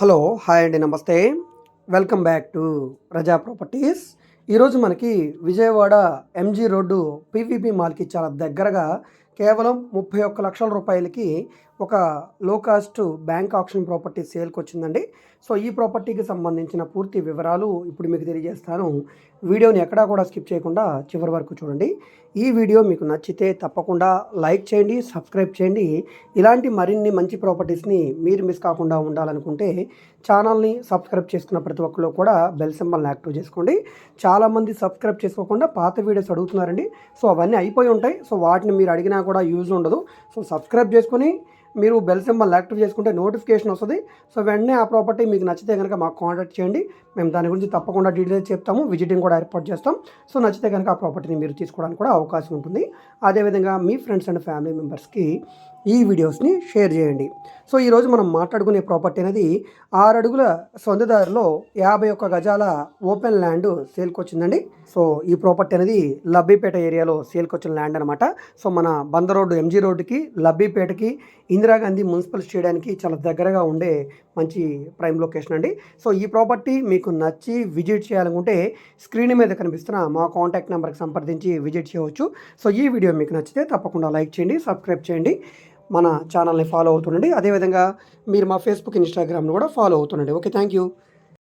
Hello hi అండి నమస్తే. Welcome back to Praja properties. ఈరోజు మనకి విజయవాడ ఎంజీ రోడ్డు పీవీపీ మాల్కి చాలా దగ్గరగా కేవలం ముప్పై ఒక్క లక్షల రూపాయలకి ఒక లో కాస్ట్ బ్యాంక్ ఆప్షన్ ప్రాపర్టీ సేల్కి వచ్చిందండి సో ఈ ప్రాపర్టీకి సంబంధించిన పూర్తి వివరాలు ఇప్పుడు మీకు తెలియజేస్తాను. వీడియోని ఎక్కడా కూడా స్కిప్ చేయకుండా చివరి వరకు చూడండి. ఈ వీడియో మీకు నచ్చితే తప్పకుండా లైక్ చేయండి సబ్స్క్రైబ్ చేయండి. ఇలాంటి మరిన్ని మంచి ప్రాపర్టీస్ని మీరు మిస్ కాకుండా ఉండాలనుకుంటే ఛానల్ని సబ్స్క్రైబ్ చేసుకున్న ప్రతి ఒక్కరు కూడా బెల్ సింబల్ని యాక్టివ్ చేసుకోండి. చాలామంది సబ్స్క్రైబ్ చేసుకోకుండా పాత వీడియోస్ అడుగుతున్నారండి. సో అవన్నీ అయిపోయి ఉంటాయి. సో వాటిని మీరు అడిగినా కూడా యూజ్ ఉండదు. సో సబ్స్క్రైబ్ చేసుకొని మీరు బెల్ సింబల్ యాక్టివ్ చేసుకుంటే నోటిఫికేషన్ వస్తుంది. సో వెంటనే ఆ ప్రాపర్టీ మీకు నచ్చితే కనుక మాకు కాంటాక్ట్ చేయండి. మేము దాని గురించి తప్పకుండా డీటెయిల్స్ చెప్తాము. విజిటింగ్ కూడా ఏర్పాటు చేస్తాం. సో నచ్చితే కనుక ఆ ప్రాపర్టీని మీరు తీసుకోవడానికి కూడా అవకాశం ఉంటుంది. అదేవిధంగా మీ ఫ్రెండ్స్ అండ్ ఫ్యామిలీ మెంబర్స్కి ఈ వీడియోస్ని షేర్ చేయండి. సో ఈరోజు మనం మాట్లాడుకునే ప్రాపర్టీ అనేది ఆరు అడుగుల సొంతదారిలో యాభై ఒక్క గజాల ఓపెన్ ల్యాండ్ సేల్కి వచ్చిందండి. సో ఈ ప్రాపర్టీ అనేది లబ్బీపేట ఏరియాలో సేల్కి వచ్చిన ల్యాండ్ అనమాట సో మన బంద రోడ్డు ఎంజీ రోడ్డుకి లబ్బీపేటకి ఇందిరాగాంధీ మున్సిపల్ స్టేడియానికి చాలా దగ్గరగా ఉండే మంచి ప్రైమ్ లొకేషన్ అండి. సో ఈ ప్రాపర్టీ మీకు నచ్చి విజిట్ చేయాలనుకుంటే స్క్రీన్ మీద కనిపిస్తున్న మా కాంటాక్ట్ నెంబర్కి సంప్రదించి విజిట్ చేయవచ్చు. సో ఈ వీడియో మీకు నచ్చితే తప్పకుండా లైక్ చేయండి సబ్స్క్రైబ్ చేయండి మన ఛానల్ని ఫాలో అవుతుండండి. అదేవిధంగా మీరు మా ఫేస్బుక్ ఇన్స్టాగ్రామ్ను కూడా ఫాలో అవుతుండండి. Okay thank you